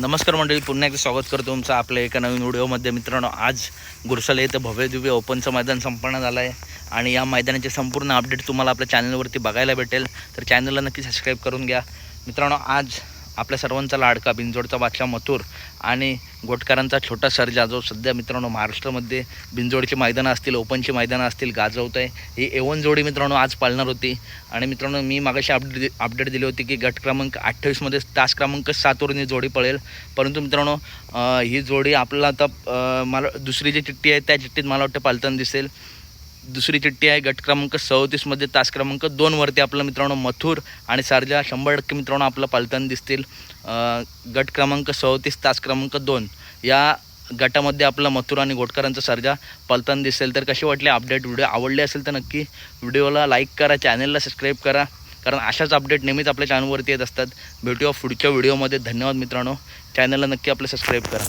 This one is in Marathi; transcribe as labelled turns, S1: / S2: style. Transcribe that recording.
S1: नमस्कार मंडळी पुन्हा एकदा स्वागत करतो तुमचं आपल्या एका नवीन व्हिडिओमध्ये. मित्रांनो आज गुरसाला इथं भव्य दिव्य ओपनचं मैदान संपन्न झालं आहे आणि या मैदानाचे संपूर्ण अपडेट तुम्हाला आपल्या चॅनलवरती बघायला भेटेल. तर चॅनलला नक्की सबस्क्राईब करून घ्या. मित्रांनो आज आपल्या सर्वांचा लाडका बिंजोडचा बादशाह मथुर आणि गोटकरांचा छोटा सर्जा जो सध्या मित्रांनो महाराष्ट्रामध्ये बिंजोडची मैदानं असतील ओपनची मैदानं असतील गाजवत आहे ही एवन जोडी मित्रांनो आज पाळणार होती. आणि मित्रांनो मी मागाशी अपडेट अपडेट दिली होती की गट क्रमांक अठ्ठावीसमध्ये तास क्रमांक सातवरून ही जोडी पळेल. परंतु मित्रांनो ही जोडी आपल्याला आता मला दुसरी जी चिठ्ठी आहे त्या चिठ्ठीत मला वाटतं पालताना दिसेल. दुसरी चिठ्ठी आहे गट क्रमांक सदोतीसमध्ये तास क्रमांक दोनवरती आपलं मित्रांनो मथुर आणि सारजा शंभर टक्के मित्रांनो आपलं पालताना दिसतील. गट क्रमांक सदोतीस तास क्रमांक दोन. या गटामध्ये आपला मथुर आणि गोटकरांचा सर्जा पलताना दिसेल. तर कशी वाटली अपडेट व्हिडिओ आवडले असेल तर नक्की व्हिडिओला लाईक करा चॅनलला सबस्क्राईब करा. कारण अशाच अपडेट नेहमीच आपल्या चॅनलवरती येत असतात. भेटूया पुढच्या व्हिडिओमध्ये धन्यवाद मित्रांनो. चॅनलला नक्की आपलं सबस्क्राईब करा.